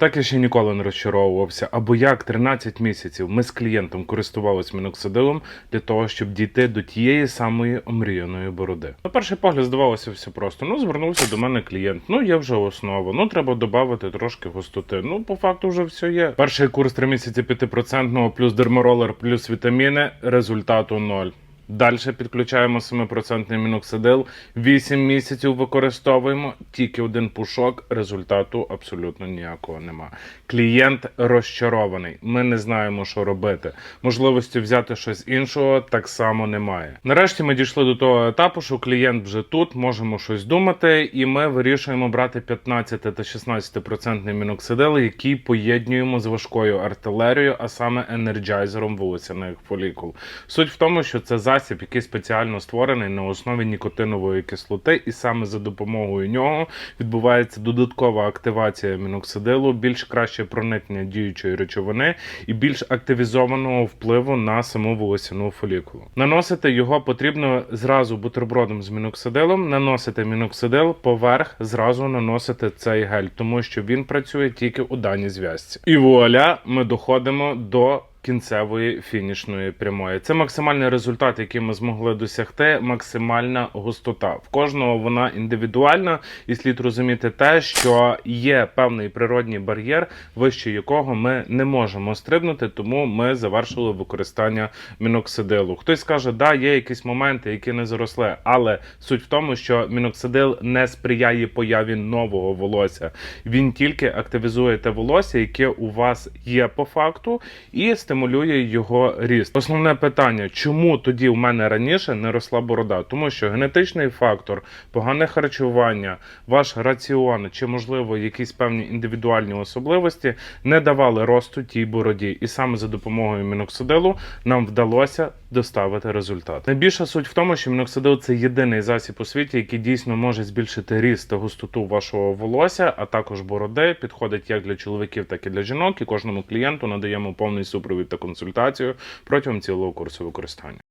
Так я ще ніколи не розчаровувався. Або як 13 місяців ми з клієнтом користувалися міноксидилом для того, щоб дійти до тієї самої омріяної бороди. На перший погляд здавалося все просто. Ну, звернувся до мене клієнт. Ну, є вже основа. Ну, треба додати трошки густоти. Ну, по факту вже все є. Перший курс 3 місяці 5% плюс дерморолер, плюс вітаміни. Результату ноль. Далі підключаємо 7% міноксидил, 8 місяців використовуємо, тільки один пушок, результату абсолютно ніякого нема. Клієнт розчарований. Ми не знаємо, що робити. Можливості взяти щось іншого так само немає. Нарешті ми дійшли до того етапу, що клієнт вже тут, можемо щось думати, і ми вирішуємо брати 15 та 16% міноксидил, який поєднуємо з важкою артилерією, а саме енерджайзером волосяних фолікул. Суть в тому, що це засіб, який спеціально створений на основі нікотинової кислоти, і саме за допомогою нього відбувається додаткова активація міноксидилу, більш краще проникнення діючої речовини і більш активізованого впливу на саму волосяну фолікулу. Наносити його потрібно зразу бутербродом з міноксидилом, наносити міноксидил поверх, зразу наносити цей гель, тому що він працює тільки у даній зв'язці. І вуаля, ми доходимо до кінцевої фінішної прямої. Це максимальний результат, який ми змогли досягти. Максимальна густота. В кожного вона індивідуальна, і слід розуміти те, що є певний природній бар'єр, вище якого ми не можемо стрибнути, тому ми завершили використання міноксидилу. Хтось скаже, да, є якісь моменти, які не заросли, але суть в тому, що міноксидил не сприяє появі нового волосся. Він тільки активізує те волосся, яке у вас є по факту, і стимулює його ріст. Основне питання, чому тоді в мене раніше не росла борода? Тому що генетичний фактор, погане харчування, ваш раціон чи, можливо, якісь певні індивідуальні особливості не давали росту тій бороді. І саме за допомогою міноксидилу нам вдалося доставити результат. Найбільша суть в тому, що міноксидил це єдиний засіб у світі, який дійсно може збільшити ріст та густоту вашого волосся, а також бороди. Підходить як для чоловіків, так і для жінок. І кожному клієнту надаємо повний супровід та консультацію протягом цілого курсу використання.